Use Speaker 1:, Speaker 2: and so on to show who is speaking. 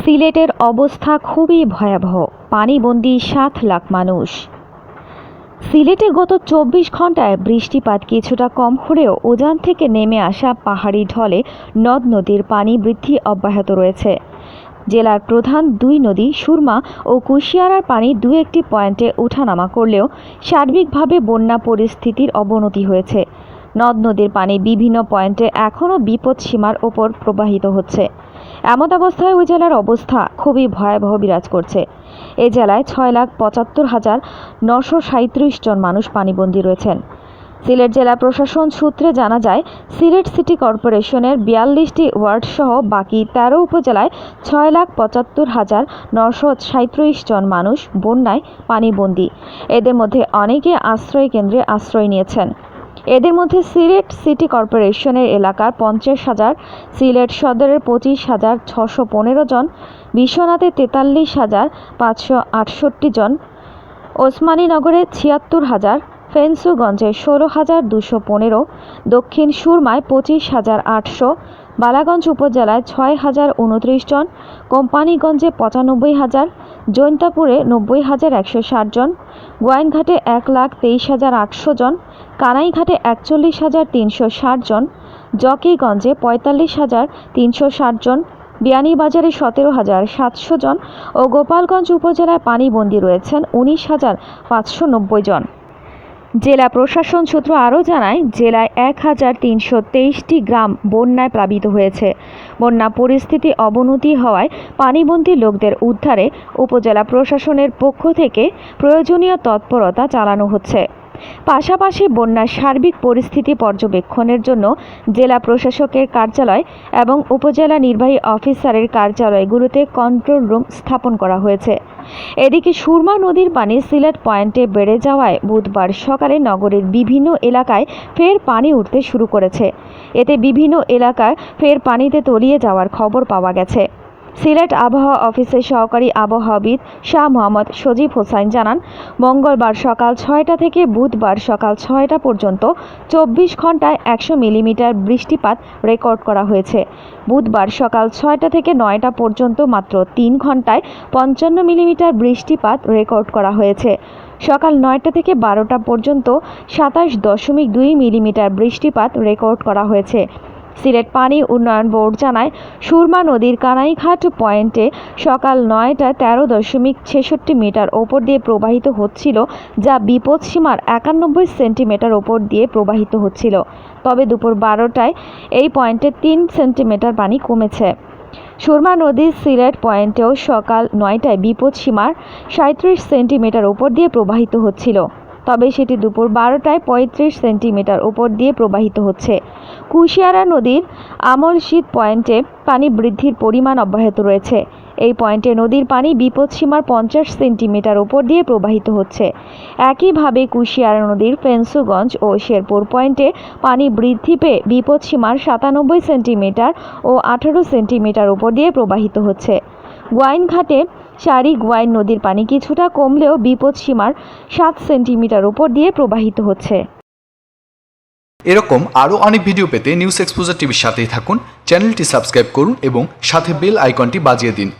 Speaker 1: সিলেটের অবস্থা খুবই ভয়াবহ। পানিবন্দী সাত লাখ মানুষ। সিলেটে গত চব্বিশ ঘন্টায় বৃষ্টিপাত কিছুটা কম হলেও উজান থেকে নেমে আসা পাহাড়ি ঢলে নদ নদীর পানি বৃদ্ধি অব্যাহত রয়েছে। জেলার প্রধান দুই নদী সুরমা ও কুশিয়ারার পানি দু একটি পয়েন্টে ওঠানামা করলেও সার্বিকভাবে বন্যা পরিস্থিতির অবনতি হয়েছে। নদ নদীর পানি বিভিন্ন পয়েন্টে এখনও বিপদ সীমার ওপর প্রবাহিত হচ্ছে। এমন অবস্থায় ওই জেলার অবস্থা খুবই ভয়াবহ বিরাজ করছে। এ জেলায় ছয় লাখ পঁচাত্তর হাজার নশো সাঁত্রিশ জন মানুষ পানিবন্দী রয়েছেন। সিলেট জেলা প্রশাসন সূত্রে জানা যায়, সিলেট সিটি কর্পোরেশনের বিয়াল্লিশটি ওয়ার্ডসহ বাকি তেরো উপজেলায় ছয় লাখ পঁচাত্তর হাজার নশো সাঁত্রিশ জন মানুষ বন্যায় পানিবন্দী। এদের মধ্যে অনেকে আশ্রয় কেন্দ্রে আশ্রয় নিয়েছেন। এদের মধ্যে সিলেট সিটি কর্পোরেশনের এলাকার পঞ্চাশ হাজার, সিলেট সদরের পঁচিশ হাজার ছশো পনেরো জন, বিশ্বনাথে তেতাল্লিশ হাজার পাঁচশো আটষট্টি জন, ওসমানীনগরে ছিয়াত্তর হাজার, ফেন্সুগঞ্জে ষোলো হাজার দুশো পনেরো, দক্ষিণ সুরমায় পঁচিশ হাজার আটশো, বালাগঞ্জ উপজেলায় ছয় হাজার উনত্রিশ জন, কোম্পানিগঞ্জে পঁচানব্বই হাজার, জৈন্তাপুরে নব্বই হাজার একশো ষাট জন, গোয়াইনঘাটে এক লাখ তেইশ হাজার আটশো জন কানাইঘাটে একচল্লিশ হাজার তিনশো ষাট জন, জকিগঞ্জে পঁয়তাল্লিশ হাজার তিনশো ষাট জন, বিয়ানীবাজারে সতেরো হাজার সাতশো জন ও গোপালগঞ্জ উপজেলায় পানিবন্দী রয়েছেন উনিশ হাজার পাঁচশো নব্বই জন। জেলা প্রশাসন সূত্র আরও জানায়, জেলায় এক হাজার তিনশো তেইশটি গ্রাম বন্যায় প্লাবিত হয়েছে। বন্যা পরিস্থিতি অবনতি হওয়ায় পানিবন্দী লোকদের উদ্ধারে উপজেলা প্রশাসনের পক্ষ থেকে প্রয়োজনীয় তৎপরতা চালানো হচ্ছে। পাশাপাশি বন্যার সার্বিক পরিস্থিতি পর্যবেক্ষণের জন্য জেলা প্রশাসকের কার্যালয় এবং উপজেলা নির্বাহী অফিসারের কার্যালয়গুলোতে কন্ট্রোল রুম স্থাপন করা হয়েছে। এদিকে সুরমা নদীর পানি সিলেট পয়েন্টে বেড়ে যাওয়ায় বুধবার সকালে নগরের বিভিন্ন এলাকায় ফের পানি উঠতে শুরু করেছে। এতে বিভিন্ন এলাকায় ফের পানিতে তলিয়ে যাওয়ার খবর পাওয়া গেছে। সিলেট আবহাওয়া অফিসের সহকারী আবহাওয়াবিদ শাহ মোহাম্মদ সজীব হোসাইন জানান, মঙ্গলবার সকাল ছয়টা থেকে বুধবার সকাল ছয়টা পর্যন্ত চব্বিশ ঘন্টায় একশো মিলিমিটার বৃষ্টিপাত রেকর্ড করা হয়েছে। বুধবার সকাল ছয়টা থেকে নয়টা পর্যন্ত মাত্র তিন ঘন্টায় পঞ্চান্ন মিলিমিটার বৃষ্টিপাত রেকর্ড করা হয়েছে। সকাল নয়টা থেকে বারোটা পর্যন্ত সাতাশ দশমিক দুই মিলিমিটার বৃষ্টিপাত রেকর্ড করা হয়েছে। সিলেট পানি উন্নয়ন বোর্ড জানায়, সুরমা নদীর কানাইঘাট পয়েন্টে সকাল নয়টায় তেরো দশমিক ছেষট্টি মিটার ওপর দিয়ে প্রবাহিত হচ্ছিল, যা বিপদসীমার একানব্বই সেন্টিমিটার ওপর দিয়ে প্রবাহিত হচ্ছিল। তবে দুপুর বারোটায় এই পয়েন্টে তিন সেন্টিমিটার পানি কমেছে। সুরমা নদীর সিলেট পয়েন্টেও সকাল নয়টায় বিপদসীমার সাঁত্রিশ সেন্টিমিটার ওপর দিয়ে প্রবাহিত হচ্ছিল। তবে সেটি দুপুর বারোটায় পঁয়ত্রিশ সেন্টিমিটার ওপর দিয়ে প্রবাহিত হচ্ছে। কুশিয়ারা নদীর আমল শীত পয়েন্টে পানি বৃদ্ধির পরিমাণ অব্যাহত রয়েছে। এই পয়েন্টে নদীর পানি বিপদসীমার পঞ্চাশ সেন্টিমিটার ওপর দিয়ে প্রবাহিত হচ্ছে। একইভাবে কুশিয়ারা নদীর ফেন্সুগঞ্জ ও শেরপুর পয়েন্টে পানি বৃদ্ধি পেয়ে বিপদসীমার সাতানব্বই সেন্টিমিটার ও আঠারো সেন্টিমিটার ওপর দিয়ে প্রবাহিত হচ্ছে। গোয়াইনঘাটে সারি গোয়াইন নদীর পানি কিছুটা কমলেও বিপদ সীমার সাত সেন্টিমিটার উপর দিয়ে প্রবাহিত হচ্ছে।
Speaker 2: এরকম আরও অনেক ভিডিও পেতে নিউজ এক্সপোজার টিভির সাথেই থাকুন, চ্যানেলটি সাবস্ক্রাইব করুন এবং সাথে বেল আইকনটি বাজিয়ে দিন।